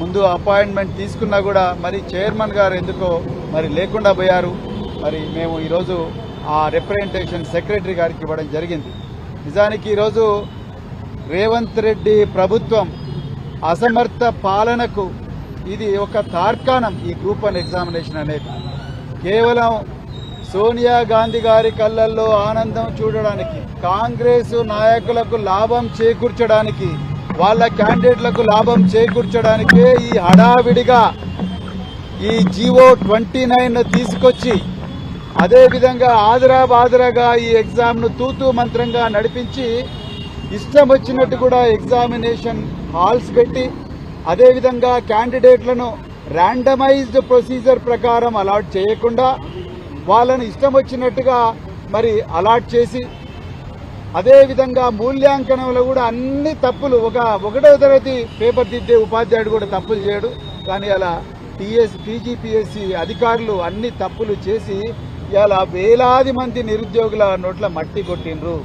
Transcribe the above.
ముందు అపాయింట్మెంట్ తీసుకున్నా కూడా మరి చైర్మన్ గారు ఎందుకో మరి లేకుండా పోయారు. మరి మేము ఈరోజు ఆ రిప్రజెంటేషన్ సెక్రటరీ గారికి ఇవ్వడం జరిగింది. నిజానికి ఈరోజు రేవంత్ రెడ్డి ప్రభుత్వం అసమర్థ పాలనకు ఇది ఒక తార్కాణం ఈ గ్రూప్ వన్ ఎగ్జామినేషన్ అనేది. కేవలం సోనియా గాంధీ గారి కళ్ళల్లో ఆనందం చూడడానికి కాంగ్రెస్ నాయకులకు లాభం చేకూర్చడానికి వాళ్ళ క్యాండిడేట్లకు లాభం చేకూర్చడానికే ఈ హడావిడిగా ఈ జీవో ట్వంటీ నైన్ తీసుకొచ్చి అదేవిధంగా ఆదరా బాదరాగా ఈ ఎగ్జామ్ను తూతూ మంత్రంగా నడిపించి ఇష్టం వచ్చినట్టు కూడా ఎగ్జామినేషన్ హాల్స్ పెట్టి అదేవిధంగా క్యాండిడేట్లను ర్యాండమైజ్డ్ ప్రొసీజర్ ప్రకారం అలాట్ చేయకుండా వాళ్ళను ఇష్టం వచ్చినట్టుగా మరి అలాట్ చేసి అదేవిధంగా మూల్యాంకనంలో కూడా అన్ని తప్పులు ఒక ఒకటో తరగతి పేపర్ దిద్దే ఉపాధ్యాయుడు కూడా తప్పులు చేయడు. కానీ అలా టీఎస్ పీజీపీఎస్సి అధికారులు అన్ని తప్పులు చేసి ఇలా వేలాది మంది నిరుద్యోగుల నోట్ల మట్టి కొట్టిండ్రు.